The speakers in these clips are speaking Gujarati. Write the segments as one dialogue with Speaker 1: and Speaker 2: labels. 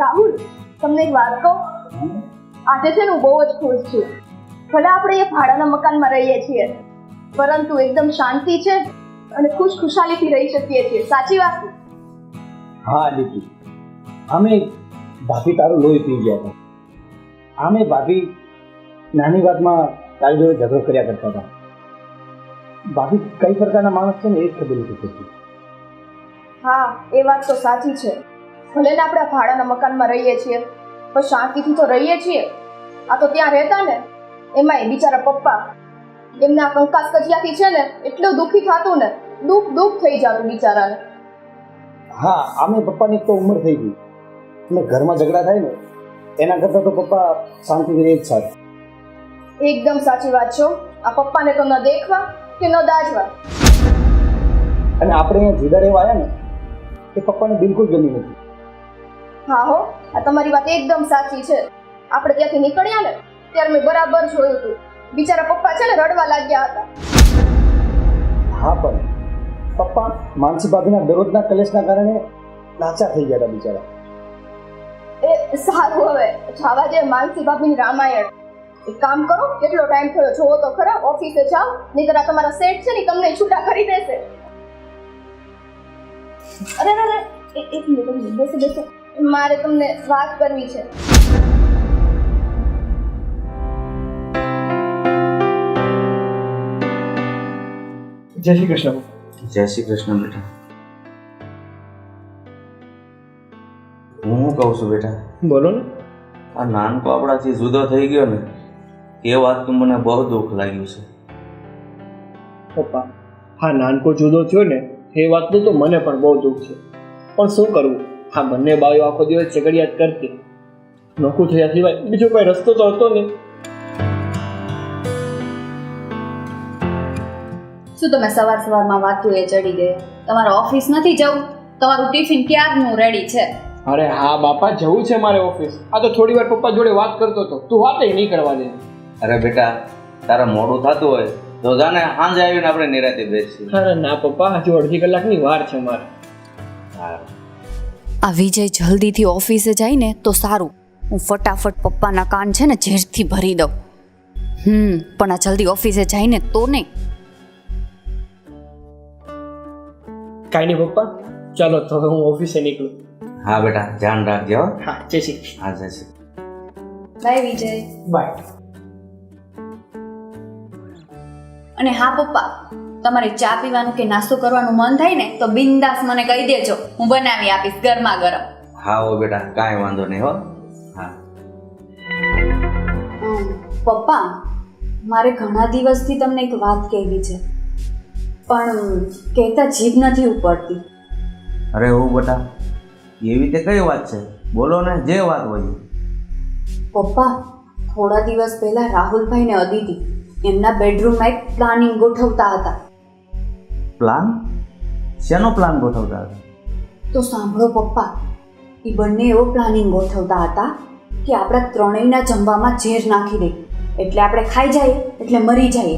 Speaker 1: રાહુલ તમને એક વાત કહું? આજે છે ને હું બહુ જ ખુશ છું. ભલે આપણે એ ભાડાના મકાનમાં રહીએ છીએ પરંતુ એકદમ શાંતિ છે અને ખુશ ખુશાલીથી રહી શકીએ છીએ. સાચી વાત?
Speaker 2: હા દીદી અમે ભાભી તારું લોહી પી ગયા હતા. આમે ભાભી નાની વાતમાં તારી જોડે ઝઘડો કર્યા કરતા હતા. ભાભી કઈ પ્રકારના માણસ છે ને એ જ ખબર નથી
Speaker 1: હા એ વાત તો સાચી છે. ભલે ને આપણે ભાડાના મકાનમાં રહીએ છીએ પણ શાંતિથી તો રહીએ છીએ. આ તો ત્યાં રહેતા ને એમાંય બિચારા પપ્પા એમને કંકાસ કજિયાથી છે ને એટલું દુઃખી થતું ને દુઃખ દુઃખ થઈ જતું બિચારાને.
Speaker 2: હા આમે પપ્પાની તો ઉંમર થઈ ગઈ. એટલે ઘરમાં ઝઘડા થાય ને એના કરતાં તો પપ્પા શાંતિથી રહે જ સારું.
Speaker 1: એકદમ સાચી વાત છો. આ પપ્પાને તો ન દેખવા કે ન દાજવા.
Speaker 2: અને આપણે અહીંયા જુદા રહેવા આવ્યા ને એ પપ્પાને બિલકુલ ગમી નથી.
Speaker 1: હા હો આ તમારી વાત એકદમ સાચી છે. આપણે ત્યાંથી નીકળ્યા ને ત્યારે મેં બરાબર જોયું હતું. બિચારા પપ્પા છે ને રડવા લાગ્યા હતા.
Speaker 2: હા પણ પપ્પા માનસી ભાભીના દરરોજના કલેશના કારણે લાચા થઈ ગયા હતા બિચારા.
Speaker 1: એ સારું હવે છાવા જે માનસી ભાભીની રામાયણ. એક કામ કરો કેટલો ટાઈમ થયો જોવો તો ખરા ઓફિસે જાઓ આ તમારા સેટ છે ને તમને છૂટા કરી દેશે. અરે અરે એક મિનિટ બેસો બેસો. મારે તમને વાત કરવી છે.
Speaker 3: જય શ્રી કૃષ્ણ.
Speaker 4: જય શ્રી કૃષ્ણ બેટા. હું શું કહું છું બેટા?
Speaker 3: બોલો ને.
Speaker 4: આ નાનકો આપણાથી જુદો થઈ ગયો ને એ વાતનું મને બહુ દુઃખ લાગ્યું છે.
Speaker 3: પપ્પા હા નાનકો જુદો થયો ને એ વાતનું તો મને પણ બહુ દુઃખ છે. પણ શું કરવું? હા બંને બાયો આખો દિવસ ઝઘડિયાત કરતી. નોખું થયા સિવાય બીજો કોઈ રસ્તો તો હતો નહીં.
Speaker 5: શું તમે સવાર સવારમાં વાતું એ ચડી ગયા તમારે ઓફિસ નથી જવું? તમારું ટિફિન ક્યારનું રેડી છે?
Speaker 3: અરે હા બાપા જવું છે મારે ઓફિસ. આ તો થોડી વાર પપ્પા જોડે વાત કરતો હતો. તું વાત નહીં કરવા દે.
Speaker 4: અરે બેટા તારે મોડું થતું હોય તો જાને સાંજે આવીને આપણે નિરાતે બેસીએ.
Speaker 3: અરે ના પપ્પા હજુ અડધી કલાકની વાર છે મારે.
Speaker 4: હા
Speaker 5: આ વિજય જલ્દીથી ઓફિસે જાય ને તો સારું. હું ફટાફટ પપ્પાના કાન છે ને ઝેરથી ભરી દઉં. હમ પણ આ જલ્દી ઓફિસે જાય ને તો નહીં
Speaker 3: કાંઈ નહીં પપ્પા. ચાલો તો હું ઓફિસે નીકળું.
Speaker 4: હા બેટા ધ્યાન રાખજો હા.
Speaker 3: જય શ્રી
Speaker 4: હા જય શ્રી
Speaker 5: બાય વિજય.
Speaker 3: બાય.
Speaker 5: અને હા પપ્પા તમારે ચા પીવાનું કે નાસ્તો કરવાનું મન થાય ને તો બિંદાસ મને કહી દેજો. હું બનાવી આપીશ ગરમા ગરમ.
Speaker 4: હા ઓ બેટા કાંઈ વાંધો નહીં હો. હા.
Speaker 5: પપ્પા મારે ઘણા દિવસથી તમને એક વાત કહેવી છે. પણ કહેતા જીભ નથી ઉપડતી.
Speaker 4: અરે ઓ બેટા એવી તે કઈ વાત છે? બોલો ને જે વાત હોય.
Speaker 5: પપ્પા થોડા દિવસ પહેલા રાહુલભાઈ ને અદિતિ એમના બેડરૂમમાં એક પ્લાનિંગ ગોઠવતા હતા.
Speaker 4: પ્લાન? શેનો પ્લાન ગોઠવતા હતા?
Speaker 5: તો સાંભળો પપ્પા એ બંને એવો પ્લાનિંગ ગોઠવતા હતા કે આપણા ત્રણેયના જમવામાં ઝેર નાખી દે. એટલે આપણે ખાઈ જઈએ એટલે મરી જઈએ.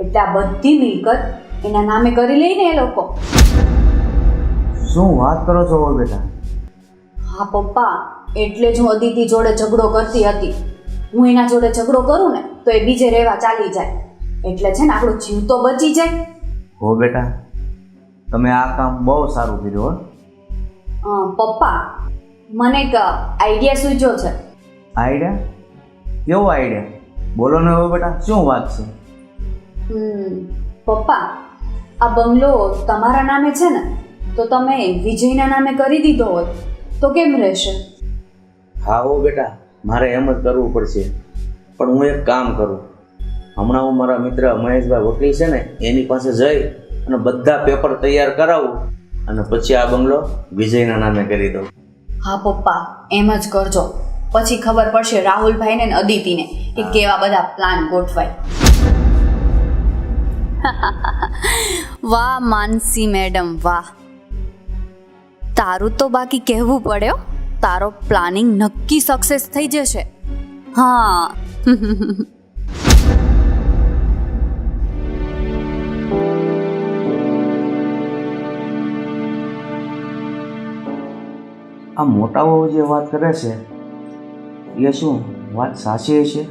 Speaker 5: એટલે આ બધી મિલકત એના નામે કરી લઈને એ લોકો.
Speaker 4: શું વાત કરો છો બેટા?
Speaker 5: હા પપ્પા એટલે જ હું અદિતિ જોડે ઝઘડો કરતી હતી. હું એના જોડે ઝઘડો કરું ને તો એ બીજે રહેવા ચાલી જાય. એટલે છે ને આપણો જીવ તો બચી જાય.
Speaker 4: હો બેટા તમે આ કામ બહુ સારું કર્યું હો.
Speaker 5: પપ્પા મને એક આઈડિયા સૂચ્યો છે.
Speaker 4: આઈડિયા? કેવો આઈડિયા? બોલો ને હવે બેટા શું વાત છે?
Speaker 5: હમ, પપ્પા આ બંગલો તમારા નામે છે ને તો તમે વિજયના નામે કરી દીધો હોય તો કેમ રહેશે?
Speaker 4: હા હો બેટા મારે એમ જ કરવું પડશે. પણ હું એક કામ કરું. હમણાં હું મારા મિત્ર મહેશભાઈ વકીલ છે ને એની પાસે જઈ અને બધા પેપર તૈયાર કરાવું અને પછી આ બંગલો વિજયના નામે કરી દઉં.
Speaker 5: હા પપ્પા એમ જ કરજો. પછી ખબર પડશે રાહુલભાઈને ને અદિતિને કે કેવા બધા પ્લાન ગોઠવાય. વાહ માનસી મેડમ વાહ. તારું તો બાકી કહેવું પડ્યો તારો પ્લાનિંગ નક્કી સક્સેસ થઈ જશે. હા.
Speaker 4: આ મોટાઓ જે વાત કરે છે, એ શું વાત સાચી છે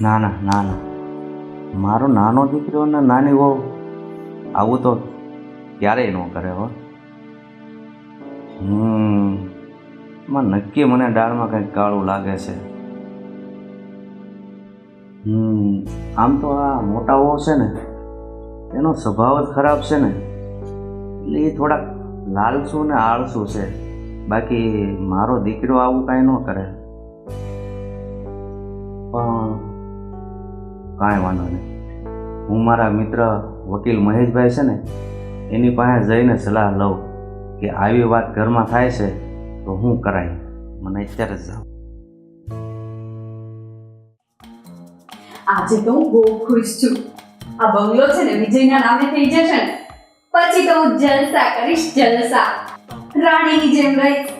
Speaker 4: ના ના ના ના. મારો નાનો દીકરો ને નાની વહુ આવું તો ક્યારેય ન કરે હો. હમમાં નક્કી મને દાળમાં કંઈક કાળું લાગે છે. હમ, આમ તો આ મોટાઓ છે ને, એનો સ્વભાવ જ ખરાબ છે ને. એટલે એ થોડાક લાલસુ ને આળસુ છે. બાકી મારો દીકરો આવું કાંઈ ન કરે. પણ કાંઈ વાંધો નહીં. હું મારા મિત્ર વકીલ મહેશભાઈ છે ને, એની પાસે જઈને સલાહ લઉં કે આવી વાત ઘરમાં થાય છે તો હું કરાય. મને અત્યારે જ જાવ
Speaker 5: આજે તો હું બહુ ખુશ છું. આ બંગલો છે ને વિજયના નામે થઈ જશે ને. પછી તો હું જલસા કરીશ, જલસા. રાણીની જેમ રહીશ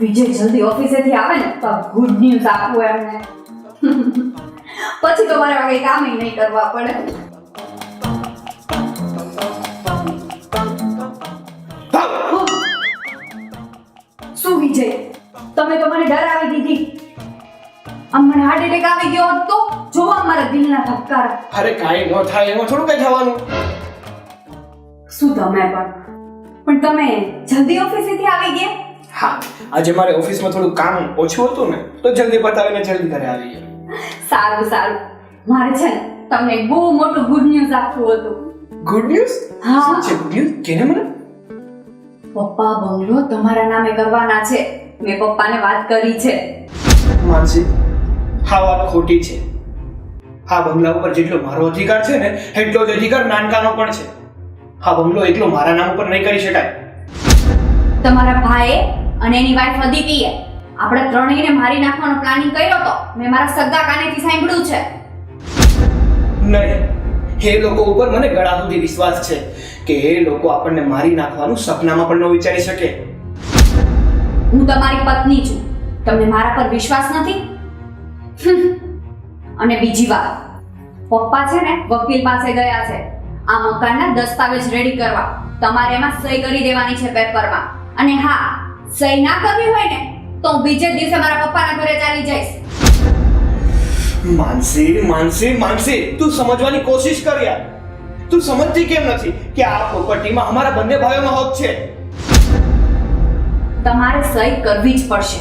Speaker 5: વિજય જલ્દી ઓફિસેથી આવે ને તો ગુડ ન્યૂઝ આપવું એમને. પછી તો મારે હવે કામ નહીં કરવા પડે. શું વિજય? તમે તો મને ડરાવી દીધી. આમ મને હાર્ટ એટેક આવી ગયો હોત તો જોવા મારા દિલના ધબકારા.
Speaker 3: અરે કાઈ ન થાય એમાં થોડું કઈ થવાનું.
Speaker 5: શું તમે પણ પણ તમે જલ્દી ઓફિસેથી આવી ગયા?
Speaker 3: હા આજે મારે ઓફિસમાં થોડું કામ ઓછું હતું ને તો જલ્દી પતાવીને જલ્દી ઘરે આવી ગયા
Speaker 5: સારું સારું. મારે છે ને તમને બહુ મોટું ગુડ ન્યૂઝ આપવું હતું.
Speaker 3: ગુડ ન્યૂઝ
Speaker 5: હા.
Speaker 3: શું છે ગુડ ન્યૂઝ કેને મને?
Speaker 5: પપ્પા બંગલો તમારા નામે કરવાના છે. મેં પપ્પાને વાત કરી છે.
Speaker 3: માનસી હા વાત ખોટી છે. હા બંગલા ઉપર જેટલો મારો અધિકાર છે ને એટલો જ અધિકાર નાનકાનો પણ છે. હા બંગલો એકલો મારા નામ ઉપર નહીં કરી શકાય.
Speaker 5: તમારા ભાઈએ અને એની વાઈફ અદિતિએ આપણે ત્રણેયને મારી નાખવાનો પ્લાનિંગ કર્યો તો મેં મારા સગા કાનેથી સાંભળ્યું છે.
Speaker 3: નહીં. એ લોકો ઉપર મને ગળા સુધી વિશ્વાસ છે કે એ લોકો આપણને મારી નાખવાનું સપનામાં પણ ન વિચારી શકે.
Speaker 5: હું તમારી પત્ની છું. તમને મારા પર વિશ્વાસ નથી. અને બીજી વાત. પપ્પા છે ને વકીલ પાસે ગયા છે. આ મકાનના દસ્તાવેજ રેડી કરવા. તમારે એમાં સહી કરી દેવાની છે પેપરમાં અને હા સહી ના કરવી હોય ને તો હું બીજે દિવસે મારા પપ્પાના ઘરે ચાલી જઈશ.
Speaker 3: માનસી માનસી માનસી તું સમજવાની કોશિશ કર યાર. તું સમજતી કેમ નથી કે આ પ્રોપર્ટીમાં અમારા બંને ભાઈઓનો હક છે?
Speaker 5: તમારે સહી કરવી જ પડશે.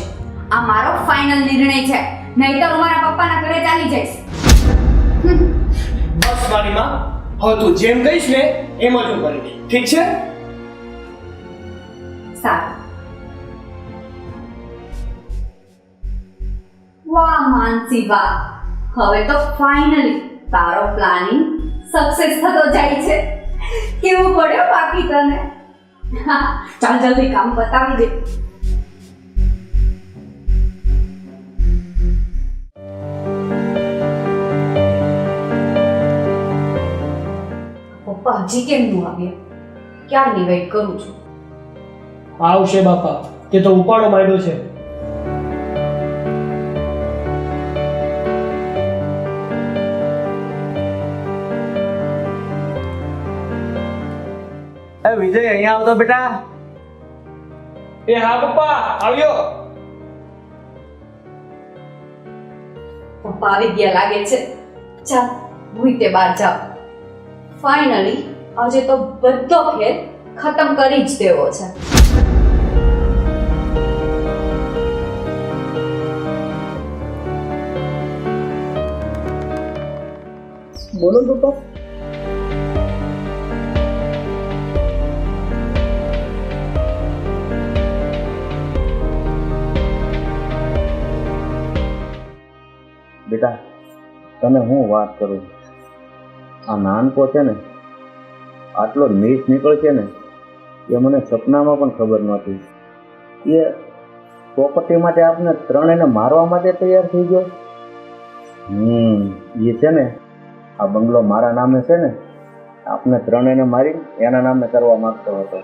Speaker 5: આ મારો ફાઇનલ નિર્ણય છે. નહીતર હું મારા પપ્પાના ઘરે ચાલી જઈશ.
Speaker 3: બસ મારી માં હવે જેમ કહીશ ને એમ જ હું કરીશ ઠીક છે?
Speaker 5: વાહ, માનસી, વાહ. હવે તો ફાઇનલી તારો પ્લાનિંગ સક્સેસ થતો જાય છે. કેવું પડ્યો બાકી તને? ચાલ જલ્દી કામ બતાવી દે. પપ્પા હજી કેમ નું આવ્યા ક્યારની વેઇટ કરું છું?
Speaker 3: આવશે બાપા તે તો ઉપાડો માંડ્યો છે.
Speaker 4: એ વિજય અહીંયા આવતો બેટા.
Speaker 3: એ હા પપ્પા આવ્યો.
Speaker 5: પપ્પા આવી ગયા લાગે છે. ચાલ હું તે બહાર જાઉં. ફાઇનલી આજે તો બધો ખેલ ખતમ કરી જ દેવો છે.
Speaker 3: બોલો પપ્પા
Speaker 4: બેટા, તને હું વાત કરું આ નાનકો છે ને આટલો નીચ નીકળશે ને એ મને સપનામાં પણ ખબર નહોતી. એ પ્રોપર્ટી માટે આપને ત્રણેયને મારવા માટે તૈયાર થઈ ગયો? હમ એ છે ને આ બંગલો મારા નામે છે ને આપને ત્રણેયને મારી એના નામે કરવા માંગતો હતો.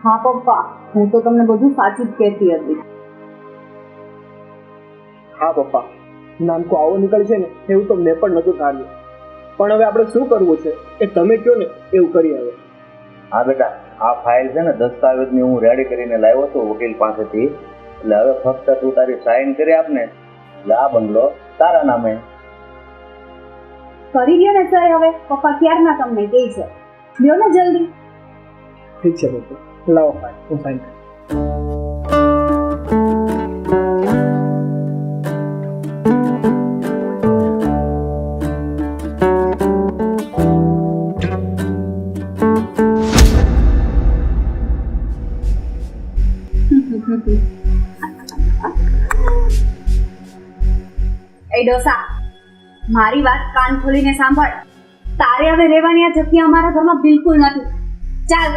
Speaker 1: હા પપ્પા હું તો તમને બધું સાચું જ કહેતી હતી.
Speaker 3: હા પપ્પા નાનકો આવો નીકળશે ને એવું તો મેં પણ નહોતું ધાર્યું. પણ હવે આપણે શું કરવું છે? એ તમે કહો ને એવું કરી હવે
Speaker 4: હા બેટા આ ફાઇલ છે ને દસ્તાવેજની હું રેડી કરીને લાવ્યો હતો વકીલ પાસેથી. એટલે હવે ફક્ત તું તારી સાઈન કરી આપને એટલે આ બંગલો તારા નામે.
Speaker 5: કરી દો ને સર હવે પપ્પા ક્યારના તમને દે છે? લ્યો ને જલ્દી.
Speaker 3: ઠીક છે પપ્પા. લાવો ફાઇલ હું સાઈન કરું.
Speaker 5: મારી વાત કાન ખોલીને સાંભળ. તારે હવે રહેવાની આ જગ્યા અમારા ઘરમાં બિલકુલ નથી. ચાલ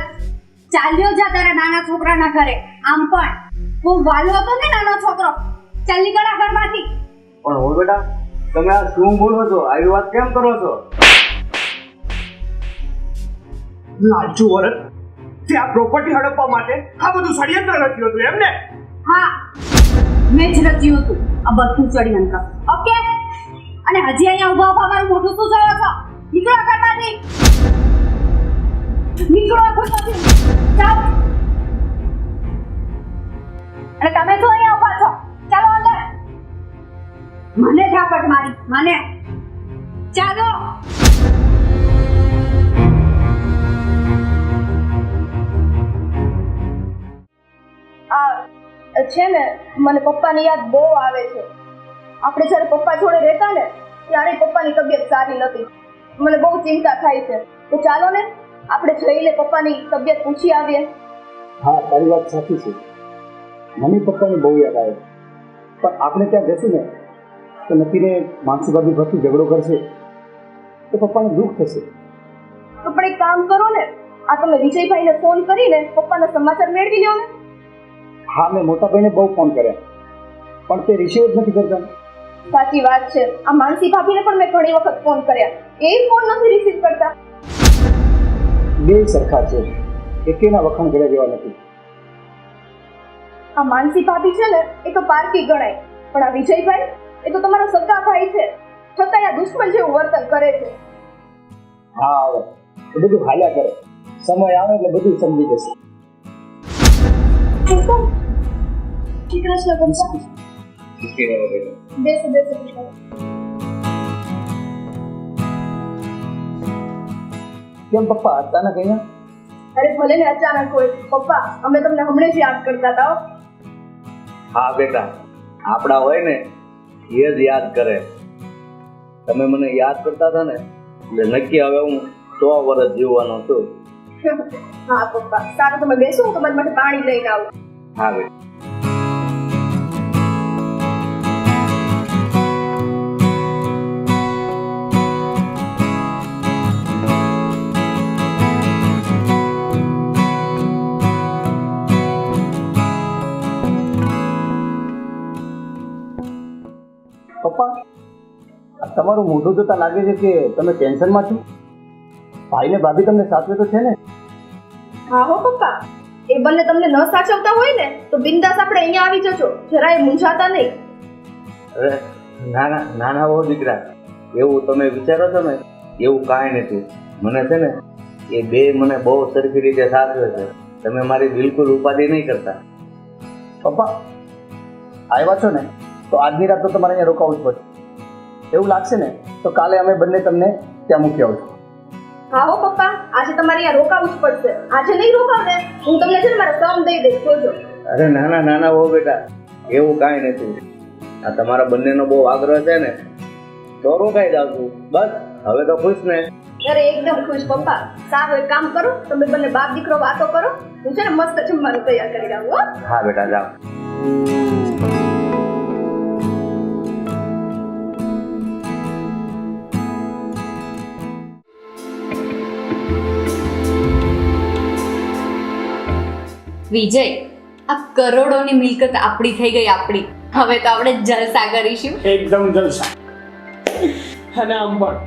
Speaker 5: ચાલ્યો જા તારા નાના છોકરાના ઘરે. આમ પણ. હું વાલો હતો ને નાનો છોકરો. ચાલ નીકળ આ ઘરમાંથી.
Speaker 4: પણ હો બેટા તમે આ શું બોલો છો આવી વાત કેમ કરો છો?
Speaker 3: લાલચુ વરત તે આ પ્રોપર્ટી હડપવા માટે આ બધું ષડયંત્ર રચ્યું હતું એમ ને
Speaker 5: હા મેં જ રચ્યું હતું. આ બધું ષડયંત્ર ઓકે અને હજી અહીંયા ઊભા ઊભા મારું મોઢું શું જોયો છો. નીકળો ઘરમાંથી નીકળો ઘરમાંથી. જાઓ અને તમે શું અહીંયા ઊભા છો. ચાલો અંદર. મને ઝાપટ મારી. મને. ચાલો.
Speaker 1: છે ને, મને પપ્પાની યાદ બહુ આવે છે. આપણે જ્યારે પપ્પા જોડે રહેતા ને ત્યારે પપ્પાની તબિયત સારી નથી મને બહુ ચિંતા થાય છે. તો ચાલો ને આપણે જઈને પપ્પાની તબિયત પૂછી આવીએ.
Speaker 2: હા તારી વાત સાચી છે. મને પપ્પાને બહુ યાદ આવે પણ આપણે ત્યાં જશું ને તો નક્કીને માનસી ભાભી ભરતી ઝઘડો કરશે તો પપ્પાને દુઃખ થશે.
Speaker 1: તો પણ એક કામ કરો ને આ તમે વિજયભાઈને ફોન કરીને પપ્પાના સમાચાર મેળવી લો ને.
Speaker 2: હા મેં મોટા ભાઈને બહુ ફોન કર્યા. પણ તે રિસીવ જ નથી કરતા.
Speaker 1: સાચી વાત છે. આ માનસી ભાભીને પણ મેં ઘણી વખત ફોન કર્યા. એ ફોન નથી રિસીવ કરતા.
Speaker 2: બે સરખા છે. એકેના વખાણ કર્યા જેવા નથી.
Speaker 1: આ માનસી ભાભી છે ને એ તો પારકી ગણાય. પણ આ વિજયભાઈ એ તો તમારા સગા ભાઈ છે. છતાંય આ દુશ્મન જેવું વર્તન કરે છે.
Speaker 2: હા આવે એ બધું હાલ્યા કરે. સમય આવે એટલે બધું સમજી જશે.
Speaker 1: શ્રી કૃષ્ણ પપ્પા બેસો બેસો.
Speaker 2: કેમ પપ્પા અચાનક અહીંયા?
Speaker 1: અરે ભલે ને અચાનક હોય. પપ્પા અમે તમને હમણે જ યાદ કરતા હતા હા.
Speaker 4: બેટા. આપણા હોય ને એ જ યાદ કરે. તમે મને યાદ કરતા હતા ને એટલે નક્કી હવે હું સો વર્ષ જીવવાનો છું.
Speaker 1: હા પપ્પા. સારું તમે બેસો તમારી માટે પાણી લઈને આવું.
Speaker 4: હા બેટા.
Speaker 2: પપ્પા? તમારું મોઢું જોતા લાગે છે કે તમે ટેન્શનમાં છો? ભાઈ ને ભાભી તમને સાચવે તો છે ને?
Speaker 1: હા હો પપ્પા. એ બંને તમને ન સાચવતા હોય ને તો બિંદાસ આપણે અહીંયા આવી જજો. જરાય મૂંઝાતા નહીં.
Speaker 4: અરે નાના નાના હો દીકરા. એવું તમે વિચારો છો ને? એવું કાંઈ નથી. મને છે ને એ બે મને બહુ સરખી રીતે સાચવે છે. તમે મારી બિલકુલ ઉપાધિ નહીં કરતા.
Speaker 2: પપ્પા આવ્યા છો ને? તો આજની રાત તો તમારે અહીંયા રોકાવું જ પડશે. એવું લાગશે ને તો કાલે અમે બંને તમને ત્યાં મૂકી આવશું
Speaker 1: હા હો પપ્પા આજે તમારે અહીંયા રોકાવું જ પડશે. આજે નહીં રોકાવ ને હું તમને છે ને મારા સમ દઈ દઈશ જોજો.
Speaker 4: અરે નાના નાના હો બેટા એવું કાંઈ નથી. આ તમારા બંનેનો બહુ આગ્રહ છે ને તો રોકાઈ જાવ છું. બસ હવે તો ખુશ ને.
Speaker 1: અરે એકદમ ખુશ પપ્પા. સારું એક કામ કરો તમે બંને બાપ દીકરો વાતો કરો. હું છે ને મસ્ત જમવાનું તૈયાર કરી દઉં હા
Speaker 4: બેટા જાઓ.
Speaker 5: વિજય આ કરોડોની મિલકત આપણી થઈ ગઈ આપણી. હવે તો આપણે જલસા કરીશું
Speaker 3: એકદમ જલસા. અને આમ પણ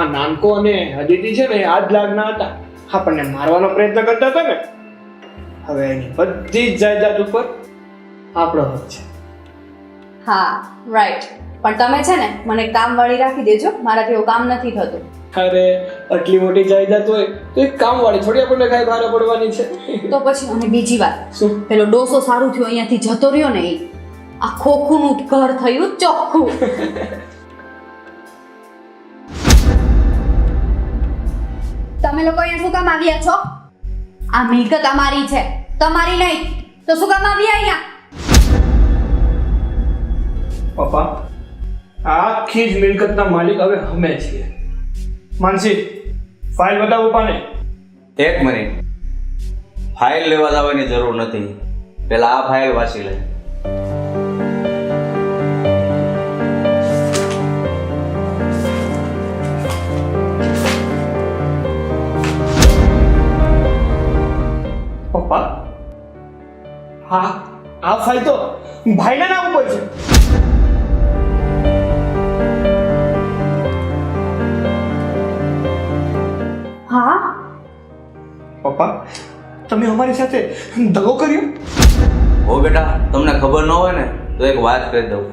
Speaker 3: આ નાનકો અને અદિતિ છે ને આજ લાગના હતા. આપણને મારવાનો પ્રયત્ન કરતા હતા ને? હવે એની બધી જ જાયદાદ ઉપર આપણો હક છે.
Speaker 5: હા રાઈટ પણ તમે છે ને મને કામ વાળી રાખી દેજો. મારાથી એવું કામ નથી થતું.
Speaker 3: અરે આટલી મોટી જાયદાદ હોય તો એક કામવાળી થોડી આપણને કાંઈ ભારે પડવાની છે.
Speaker 5: તો પછી અને બીજી વાત.
Speaker 3: શું?
Speaker 5: પેલો ડોસો સારું થયો અહીંયાથી જતો રહ્યો ને એ. આ ખોખુનું ઘર થયું ચોખ્ખું. તમે લોકો અહીંયા શું કામ આવ્યા છો? આ મિલકત અમારી છે તમારી નહીં. તો શું કામ આવ્યા અહીંયા?
Speaker 3: પપ્પા આ આખી જ મિલકતના માલિક હવે અમે છીએ. માનસી ફાઇલ બતાવો પાને
Speaker 4: એક મિનિટ ફાઇલ લેવા જવાની જરૂર નથી પેલા આ ફાઇલ વાંચી લે
Speaker 3: પપ્પા હા આ ફાઇલ તો ભાઈના નામ ઉપર છે અમારી સાથે દગો કર્યો?
Speaker 4: ઓ બેટા, તમને ખબર ન હોય ને, તો એક વાત કહી દઉં.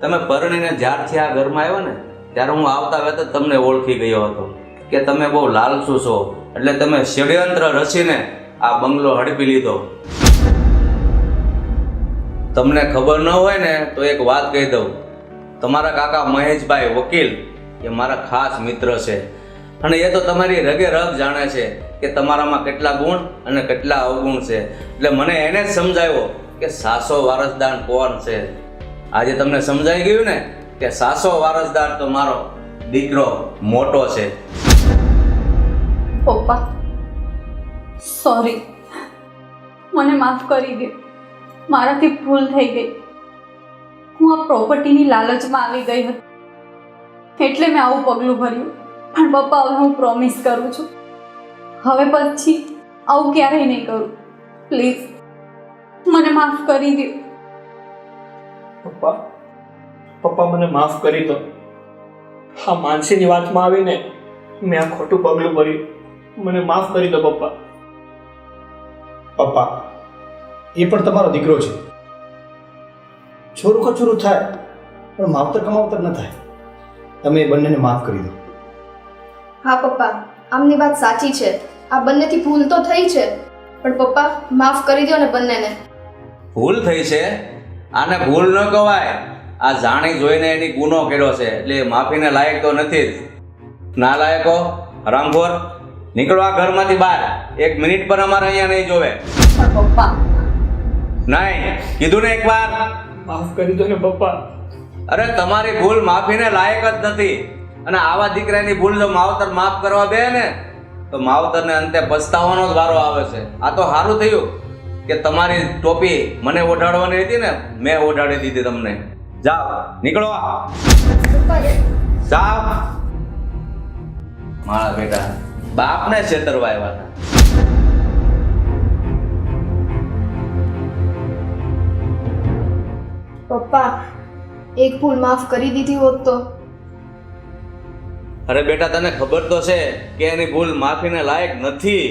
Speaker 4: તમે પરણીને જ્યારથી આ ઘરમાં આવ્યો ને, ત્યારે હું આવતા વેત તમને ઓળખી ગયો હતો. કે તમે બહુ લાલસુ છો, એટલે તમે ષડયંત્ર રચીને આ બંગલો હડપી લીધો. તમને ખબર ન હોય ને, તો એક વાત કહી દઉં. તમારા કાકા મહેશભાઈ વકીલ એ મારા ખાસ મિત્ર છે. અને એ તો તમારી રગે રગ જાણે છે. કે તમારામાં કેટલા ગુણ અને કેટલા અવગુણ છે. એટલે મને એને જ સમજાવ્યો કે સાસો વારસદાર કોણ છે. આજે તમને સમજાઈ ગયું ને કે સાસો વારસદાર તો મારો દીકરો મોટો છે.
Speaker 5: પપ્પા સોરી મને માફ કરી દે. મારાથી ભૂલ થઈ ગઈ. હું આ પ્રોપર્ટીની લાલચમાં આવી ગઈ હતી. એટલે મેં આવું પગલું ભર્યું. પણ પપ્પા, હવે હું પ્રોમિસ કરું છું. હવે પછી આવું ક્યારેય નહીં કરું. પ્લીઝ મને માફ કરી દો
Speaker 3: પપ્પા પપ્પા મને માફ કરી દો. હા માનસીની વાતમાં આવીને મેં આ ખોટું પગલું ભર્યું. મને માફ કરી દો પપ્પા.
Speaker 2: પપ્પા એ પણ તમારો દીકરો છે. છોરું કચોરું થાય પણ માવતર કમાવતર ન થાય. તમે એ બંનેને માફ કરી દો.
Speaker 1: હા પપ્પા. આમની વાત સાચી છે. આ બંનેથી ભૂલ તો થઈ છે. પણ પપ્પા માફ કરી દો ને બંનેને.
Speaker 4: ભૂલ થઈ છે? આને ભૂલ ન કહેવાય આ જાણી જોઈને એની ગુનો કર્યો છે. એટલે એ માફીને લાયક તો નથી જ. ના લાયકો હરામખોર નીકળો આ ઘરમાંથી બહાર. એક મિનિટ પર અમારે અહીંયા નહીં જોવે.
Speaker 5: પપ્પા.
Speaker 4: નહીં. કીધું ને એકવાર.
Speaker 3: માફ કરી દો ને પપ્પા.
Speaker 4: અરે તમારી ભૂલ માફીને લાયક જ નથી. અને આવા દીકરાની ભૂલ જો માવતર માફ કરવા બે ને, તો માવતરને અંતે પછતાવાનો જ વારો આવે છે. આ તો સારું થયું કે તમારી ટોપી મને ઓઢાડવાની હતી ને, મેં ઓઢાડી દીધી તમને. જાઓ, નીકળો. જાઓ. મારા બેટા, બાપને છેતરવા આવ્યા હતા.
Speaker 1: પપ્પા, એક ભૂલ માફ કરી દીધી હોત તો?
Speaker 4: અરે બેટા તને ખબર તો છે કે એની ભૂલ માફીને લાયક નથી.